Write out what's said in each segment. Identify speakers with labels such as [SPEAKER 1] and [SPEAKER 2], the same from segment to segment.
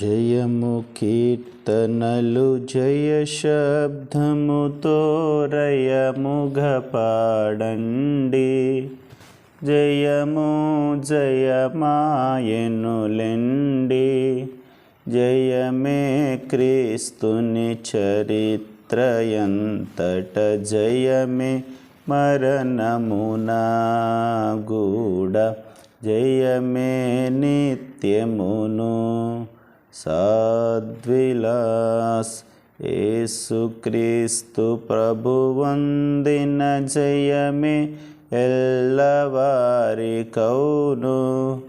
[SPEAKER 1] జయము కీర్తనలు జయ శబ్దముతో రయముగ పాడండి. జయము జయమాయనులెండి. జయమే క్రీస్తుని చరిత్రయంతట జయమే మరణమునా గూడ. జయమే నిత్యమును సాద్విలాస్ ఏసుక్రీస్తు ప్రభు వందిన జయమే ఎల్లవారి కౌను.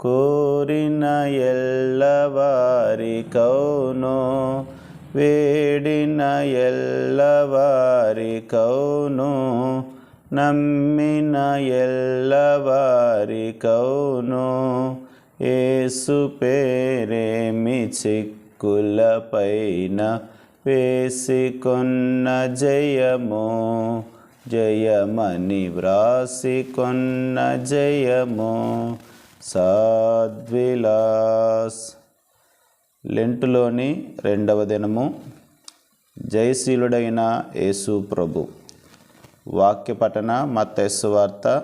[SPEAKER 1] కోరిన ఎల్లవారి కౌను. వేడిన ఎల్లవారి కౌను. నమ్మిన ఎల్లవారి కౌను. ఏసు పేరేమి చిక్కులపైన వేసికొన్న జయము జయమని వ్రాసికొన్న జయము. సాద్విలాస్ లెంటులోని రెండవ దినము జయశీలుడైన యేసు ప్రభు. వాక్య పఠన మత్తస్సు వార్త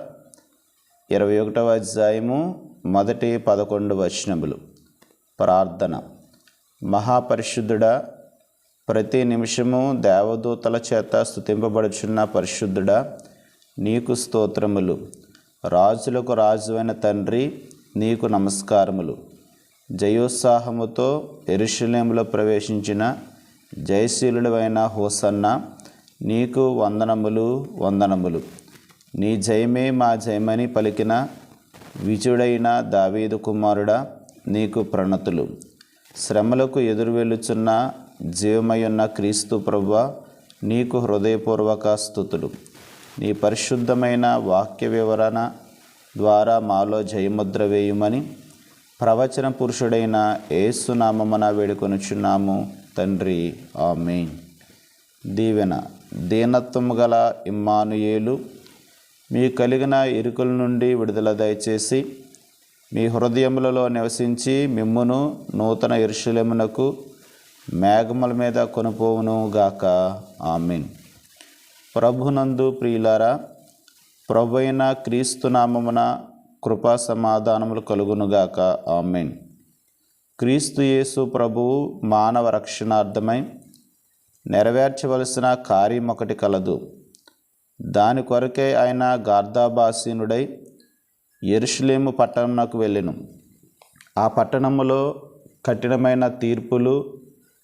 [SPEAKER 1] ఇరవై ఒకటవ అధ్యాయము మొదటి పదకొండు వచనములు. ప్రార్థన. మహాపరిశుద్ధుడా ప్రతి నిమిషము దేవదూతల చేత స్థుతింపబడుచున్న పరిశుద్ధుడా నీకు స్తోత్రములు. రాజులకు రాజువైన తండ్రి నీకు నమస్కారములు. జయోత్సాహముతో ఎరుషులేములో ప్రవేశించిన జయశీలుడైన హోసన్న నీకు వందనములు వందనములు. నీ జయమే మా జయమని పలికిన విజుడైన దావీదు కుమారుడా నీకు ప్రణతులు. శ్రమలకు ఎదురు వెలుచున్న జీవమయున్న క్రీస్తు ప్రభు నీకు హృదయపూర్వక స్థుతులు. నీ పరిశుద్ధమైన వాక్య వివరణ ద్వారా మాలో జయముద్ర వేయుమని ప్రవచన పురుషుడైన ఏసునామమున వేడుకొనుచున్నాము తండ్రి. ఆమె దీవెన. దీనత్వము గల ఇమ్మానుయేలు మీ కలిగిన ఇరుకుల నుండి విడుదల దయచేసి మీ హృదయములలో నివసించి మిమ్మును నూతన ఇరుషులమునకు మేఘముల మీద కొనుపోవును గాక. ఆమెన్. ప్రభునందు ప్రియులారా ప్రభు అయిన క్రీస్తునామమున కృపా సమాధానములు కలుగునుగాక ఆమెన్. క్రీస్తు యేసు ప్రభువు మానవ రక్షణార్థమై నెరవేర్చవలసిన కార్యం ఒకటి కలదు. దాని కొరకే ఆయన గార్ధాబాసీనుడై ఎరుషులేము పట్టణంకు వెళ్ళెను. ఆ పట్టణములో కఠినమైన తీర్పులు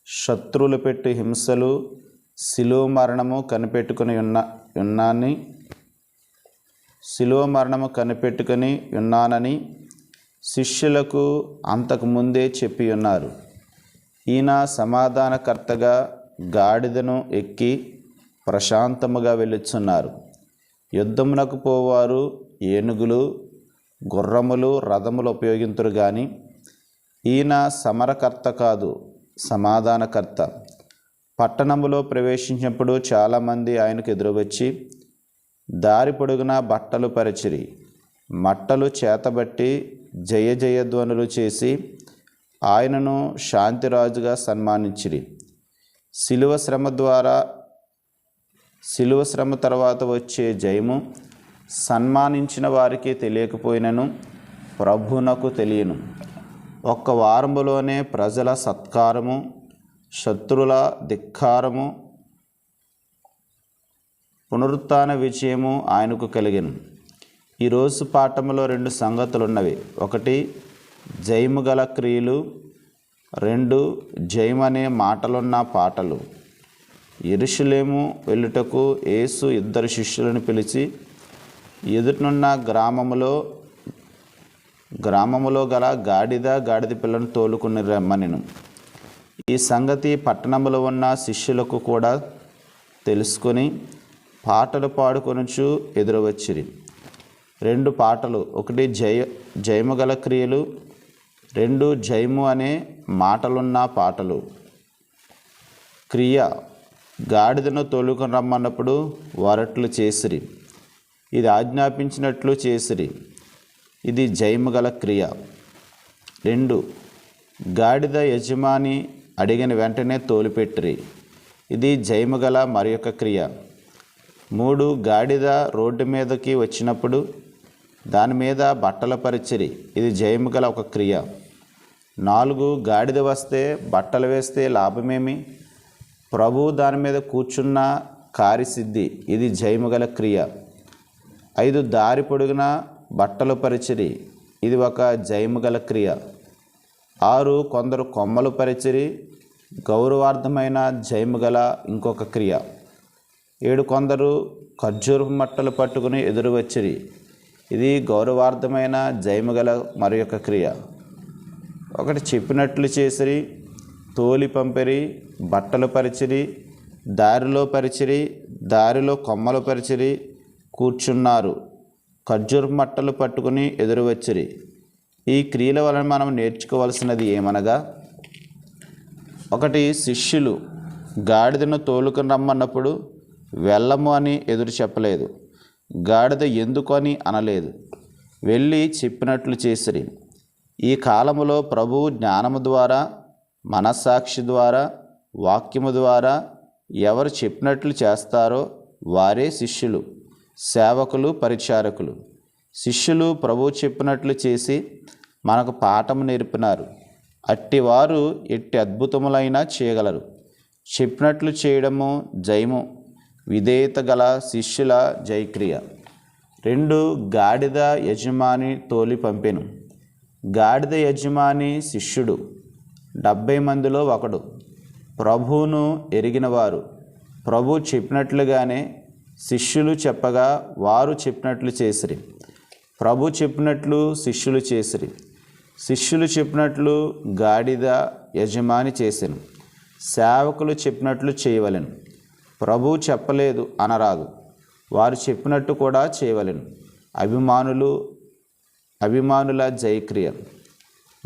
[SPEAKER 1] శత్రువులు పెట్టి హింసలు శిలువ మరణము కనిపెట్టుకుని ఉన్న ఉన్నాని శిలువ మరణము కనిపెట్టుకుని ఉన్నానని శిష్యులకు అంతకు ముందే చెప్పి ఉన్నారు. ఈయన సమాధానకర్తగా గాడిదను ఎక్కి ప్రశాంతముగా వెళ్ళుచున్నారు. యుద్ధమునకు పోవారు ఏనుగులు గుర్రములు రథములు ఉపయోగింతురు కానీ ఈయన సమరకర్త కాదు సమాధానకర్త. పట్టణములో ప్రవేశించినప్పుడు చాలామంది ఆయనకు ఎదురువచ్చి దారి పొడుగునా బట్టలు పరిచిరి. మట్టలు చేతబట్టి జయ జయధ్వనులు చేసి ఆయనను శాంతిరాజుగా సన్మానించిరి. శిలువ శ్రమ ద్వారా శిలువ శ్రమ తర్వాత వచ్చే జయము సన్మానించిన వారికి తెలియకపోయినను ప్రభునకు తెలియను. ఒక్క వారములోనే ప్రజల సత్కారము శత్రుల ధిక్కారము పునరుత్న విజయము ఆయనకు కలిగిన. ఈరోజు పాఠములో రెండు సంగతులు ఉన్నవి ఒకటి జయము గల క్రియలు. రెండు జయమనే మాటలున్న పాటలు. ఎరుషులేము వెళ్ళుటకు యేసు ఇద్దరు శిష్యులను పిలిచి ఎదుటనున్న గ్రామములో గ్రామములో గల గాడిద గాడిద పిల్లను తోలుకుని రమ్మనిను. ఈ సంగతి పట్టణంలో ఉన్న శిష్యులకు కూడా తెలుసుకొని పాటలు పాడుకొనుచు ఎదురవచ్చిరి. రెండు పాటలు ఒకటి జయ జయము గల క్రియలు రెండు జయము అనే మాటలున్న పాటలు. క్రియ గాడిదను తోలుకొని రమ్మన్నప్పుడు వరట్లు చేసిరి. ఇది ఆజ్ఞాపించినట్లు చేసిరి. ఇది జయముగల క్రియ. రెండు గాడిద యజమాని అడిగిన వెంటనే తోలిపెట్టిరి. ఇది జయముగల మరి యొక్క క్రియ. మూడు గాడిద రోడ్డు మీదకి వచ్చినప్పుడు దాని మీద బట్టల పరిచిరి. ఇది జయముగల ఒక క్రియ. నాలుగు గాడిద వస్తే బట్టలు వేస్తే లాభమేమి? ప్రభువు దాని మీద కూర్చున్న కార్యసిద్ధి ఇది జయముగల క్రియ. ఐదు దారి పొడుగున బట్టలు పరిచిరి ఇది ఒక జయముగల క్రియ. ఆరు కొందరు కొమ్మలు పరిచిరి గౌరవార్థమైన జయముగల ఇంకొక క్రియ. ఏడు కొందరు ఖర్జూరపు మట్టలు పట్టుకుని ఎదురు వచ్చిరి ఇది గౌరవార్థమైన జయముగల మరి యొక్క క్రియ. ఒకటి చెప్పినట్లు చేసిరి తోలి పంపిరి బట్టలు పరిచిరి దారిలో పరిచిరి దారిలో కొమ్మలు పరిచిరి కూర్చున్నారు. ఖర్జూర మట్టలు పట్టుకుని ఎదురు వచ్చిరి ఈ క్రియల వలన మనం నేర్చుకోవాల్సినది ఏమనగా ఒకటి శిష్యులు గాడిదను తోలుకుని రమ్మన్నప్పుడు వెళ్ళము అని ఎదురు చెప్పలేదు. గాడిద ఎందుకు అని అనలేదు. వెళ్ళి చెప్పినట్లు చేసిరి. ఈ కాలములో ప్రభువు జ్ఞానము ద్వారా మనస్సాక్షి ద్వారా వాక్యము ద్వారా ఎవరు చెప్పినట్లు చేస్తారో వారే శిష్యులు సేవకులు పరిచారకులు. శిష్యులు ప్రభు చెప్పినట్లు చేసి మనకు పాఠము నేర్పినారు. అట్టివారు ఎట్టి అద్భుతములైనా చేయగలరు. చెప్పినట్లు చేయడము జయము విధేయత గల శిష్యుల జయక్రియ. రెండు గాడిద యజమాని తోలి పంపెను. గాడిద యజమాని శిష్యుడు. డెబ్భై మందిలో ఒకడు. ప్రభువును ఎరిగినవారు ప్రభు చెప్పినట్లుగానే శిష్యులు చెప్పగా వారు చెప్పినట్లు చేసిరి. ప్రభు చెప్పినట్లు శిష్యులు చేసిరి. శిష్యులు చెప్పినట్లు గాడిద యజమాని చేసెను. సేవకులు చెప్పినట్లు చేయవలెను. ప్రభు చెప్పలేదు అనరాదు. వారు చెప్పినట్టు కూడా చేయవలెను. అభిమానులు అభిమానుల జయక్రియ.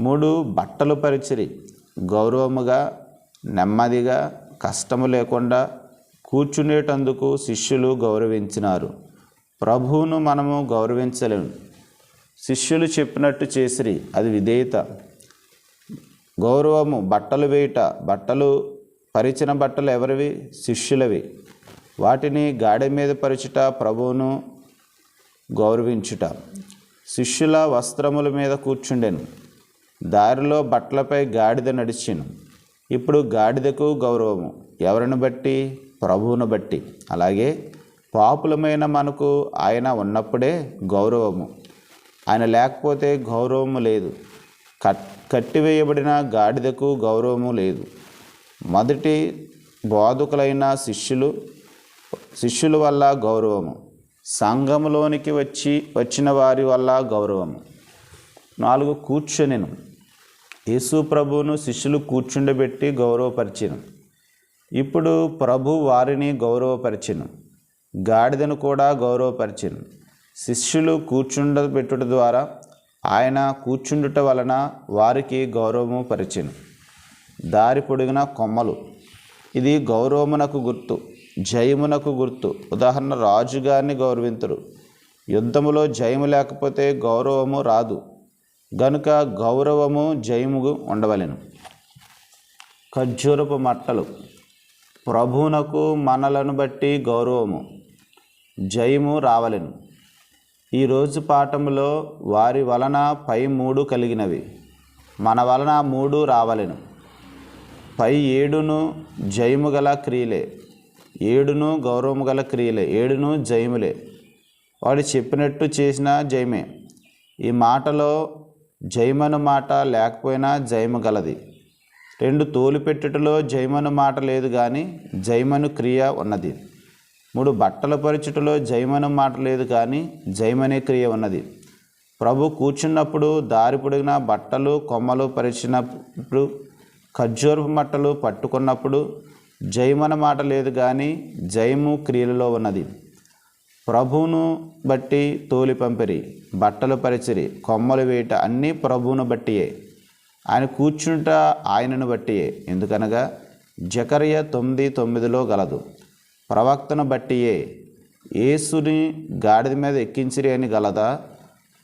[SPEAKER 1] మూడు బట్టలు పరిచిరి. గౌరవముగా నెమ్మదిగా కష్టము లేకుండా కూర్చునేటందుకు శిష్యులు గౌరవించినారు. ప్రభువును మనము గౌరవించలేము శిష్యులు చెప్పినట్టు చేసిరి అది విధేయత. గౌరవము బట్టలు వేయుట బట్టలు పరిచిన బట్టలు ఎవరివి? శిష్యులవి. వాటిని గాడి మీద పరిచుట ప్రభువును గౌరవించుట. శిష్యుల వస్త్రముల మీద కూర్చుండెను. దారిలో బట్టలపై గాడిద నడిచిను. ఇప్పుడు గాడిదకు గౌరవము. ఎవరిని బట్టి? ప్రభువును బట్టి. అలాగే పాపులమైన మనకు ఆయన ఉన్నప్పుడే గౌరవము. ఆయన లేకపోతే గౌరవము లేదు. కట్ కట్టివేయబడిన గాడిదకు గౌరవము లేదు. మొదటి బోధకులైన శిష్యులు శిష్యుల వల్ల గౌరవము. సంఘములోనికి వచ్చి వచ్చిన వారి వల్ల గౌరవము. నాలుగు కూర్చొనిను. యేసు ప్రభువును శిష్యులు కూర్చుండబెట్టి గౌరవపరిచిను. ఇప్పుడు ప్రభు వారిని గౌరవపరిచిను. గాడిదను కూడా గౌరవపరిచెను. శిష్యులు కూర్చుండబెట్టుట ద్వారా ఆయన కూర్చుండుట వలన వారికి గౌరవము పరిచెను. దారి పొడిగిన కొమ్మలు. ఇది గౌరవమునకు గుర్తు జయమునకు గుర్తు. ఉదాహరణ రాజుగారిని గౌరవింతురు. యుద్ధములో జయము లేకపోతే గౌరవము రాదు. గనుక గౌరవము జయము ఉండవలెను. ఖర్జూరపు మట్టలు ప్రభువునకు మనలను బట్టి గౌరవము జయము రావలెను. ఈరోజు పాఠములో వారి వలన పై మూడు కలిగినవి. మన వలన మూడు రావలెను. పై ఏడును జయము గల క్రియలే. ఏడును గౌరవము గల క్రియలే. ఏడును జయములే. వాడు చెప్పినట్టు చేసిన జయమే. ఈ మాటలో జయమను మాట లేకపోయినా జయము గలది. రెండు తోలుపెట్టుటలో జయమను మాట లేదు కానీ జయమను క్రియ ఉన్నది. మూడు బట్టల పరిచుటలో జయమను మాట లేదు కానీ జయమనే క్రియ ఉన్నది. ప్రభు కూర్చున్నప్పుడు దారి పొడిగిన బట్టలు కొమ్మలు పరిచినప్పుడు ఖర్జూరపు మట్టలు పట్టుకున్నప్పుడు జయమన మాట లేదు కానీ జయము క్రియలలో ఉన్నది. ప్రభువును బట్టి తోలి పంపిరి బట్టలు పరిచిరి కొమ్మలు వేయట అన్నీ ప్రభువును బట్టియే. ఆయన కూర్చుంట ఆయనను బట్టియే. ఎందుకనగా జకర్య తొమ్మిది తొమ్మిదిలో గలదు. ప్రవక్తను బట్టియే. యేసుని గాడిద మీద ఎక్కించిరి అని గలదా?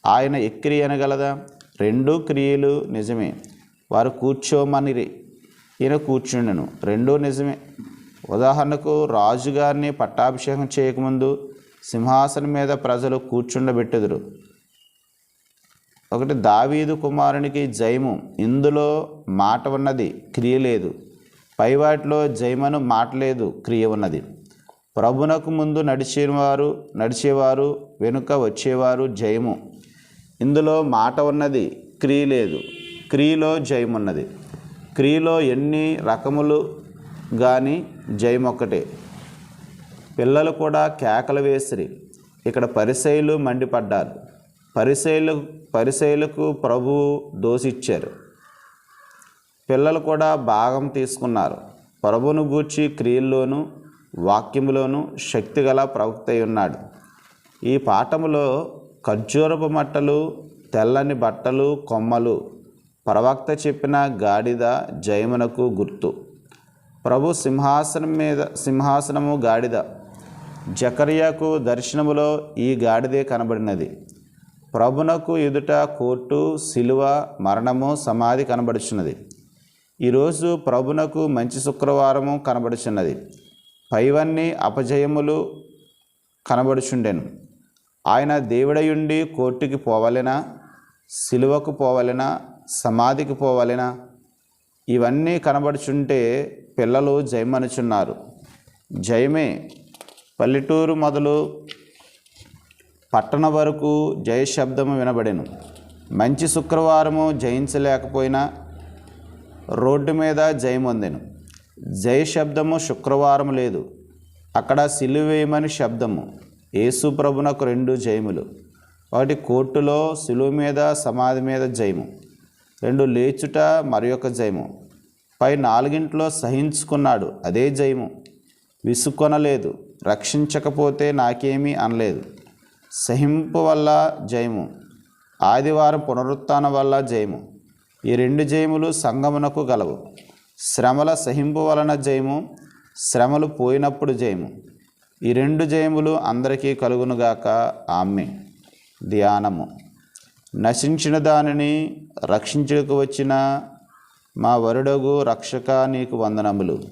[SPEAKER 1] ఆయన ఎక్కిరి అనగలదా రెండు క్రియలు నిజమే. వారు కూర్చోమనిరి. ఈయన కూర్చుండెను. రెండూ నిజమే. ఉదాహరణకు రాజుగారిని పట్టాభిషేకం చేయకముందు సింహాసనం మీద ప్రజలు కూర్చుండబెట్టెదురు. ఒకటి దావీదు కుమారునికి జయము. ఇందులో మాట ఉన్నది క్రియ లేదు. పైవాటిలో జయమను మాట లేదు క్రియ ఉన్నది. ప్రభునకు ముందు నడిచేవారు నడిచేవారు వెనుక వచ్చేవారు జయము. ఇందులో మాట ఉన్నది క్రియ లేదు. క్రియలో జయమున్నది. క్రియలో ఎన్ని రకములు కానీ జయం ఒక్కటే పిల్లలు కూడా కేకలు వేసిరి. ఇక్కడ పరిశైలు మండిపడ్డారు. పరిశైలు పరిశైలకు ప్రభువు దోసిచ్చారు పిల్లలు కూడా భాగం తీసుకున్నారు. ప్రభును గూర్చి క్రియల్లోనూ వాక్యములోనూ శక్తిగల ప్రవక్త ఉన్నాడు. ఈ పాఠములో ఖర్జూరపు మట్టలు తెల్లని బట్టలు కొమ్మలు ప్రవక్త చెప్పిన గాడిద జయమునకు గుర్తు. ప్రభు సింహాసనం మీద సింహాసనము గాడిద. జకర్యాకు దర్శనములో ఈ గాడిదే కనబడినది. ప్రభునకు ఎదుట కోర్టు శిలువ మరణము సమాధి కనబడుచున్నది. ఈరోజు ప్రభునకు మంచి శుక్రవారము కనబడుచున్నది. పైవన్నీ అపజయములు కనబడుచుండెను. ఆయన దేవుడయుండి కోర్టుకి పోవలెనా? శిలువకు పోవలెనా? సమాధికి పోవలెనా? ఇవన్నీ కనబడుచుంటే పిల్లలు జయమనుచున్నారు. జయమే పల్లెటూరు మొదలు పట్టణ వరకు జయశబ్దము వినబడెను. మంచి శుక్రవారము జయించలేకపోయినా రోడ్డు మీద జయమొందెను జయశబ్దము శుక్రవారం లేదు. అక్కడ సిలువేయమని శబ్దము. యేసు ప్రభునకు రెండు జయములు. ఒకటి కోర్టులో సిలువ మీద సమాధి మీద జయము. రెండు లేచుట మరి ఒక జయము. పై నాలుగింట్లో సహించుకున్నాడు అదే జయము. విసుకొనలేదు. రక్షించకపోతే నాకేమీ అనలేదు. సహింపు వల్ల జయము ఆదివారం పునరుత్న వల్ల జయము. ఈ రెండు జయములు సంగమునకు గలవు. శ్రమల సహింపు వలన జయము శ్రమలు పోయినప్పుడు జయము. ఈ రెండు జయములు అందరికీ కలుగునుగాక ఆమె ధ్యానము. నశించిన దానిని రక్షించుకు వచ్చిన మా వరుడగు రక్షక నీకు వందనములు.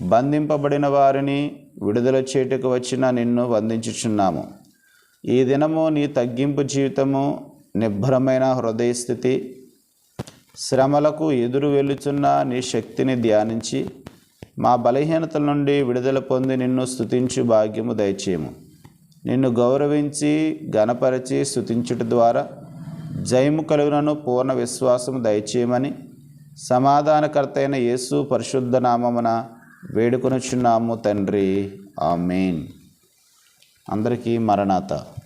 [SPEAKER 1] బంధింపబడిన వారిని విడుదల చేటుకు వచ్చిన నిన్ను వందించుచున్నాము. ఈ దినము నీ తగ్గింపు జీవితము నిబ్బరమైన హృదయస్థితి శ్రమలకు ఎదురు వెలుచున్న నీ శక్తిని ధ్యానించి మా బలహీనతల నుండి విడుదల పొంది నిన్ను స్తుతించు భాగ్యము దయచేయము. నిన్ను గౌరవించి గణపరిచి స్థుతించుట ద్వారా జయము కలుగునను పూర్ణ విశ్వాసము దయచేయమని సమాధానకర్త అయిన యేసు పరిశుద్ధ నామమున వేడుకొనుచున్నాము తండ్రి. ఆమెన్. అందరికీ మరణాత.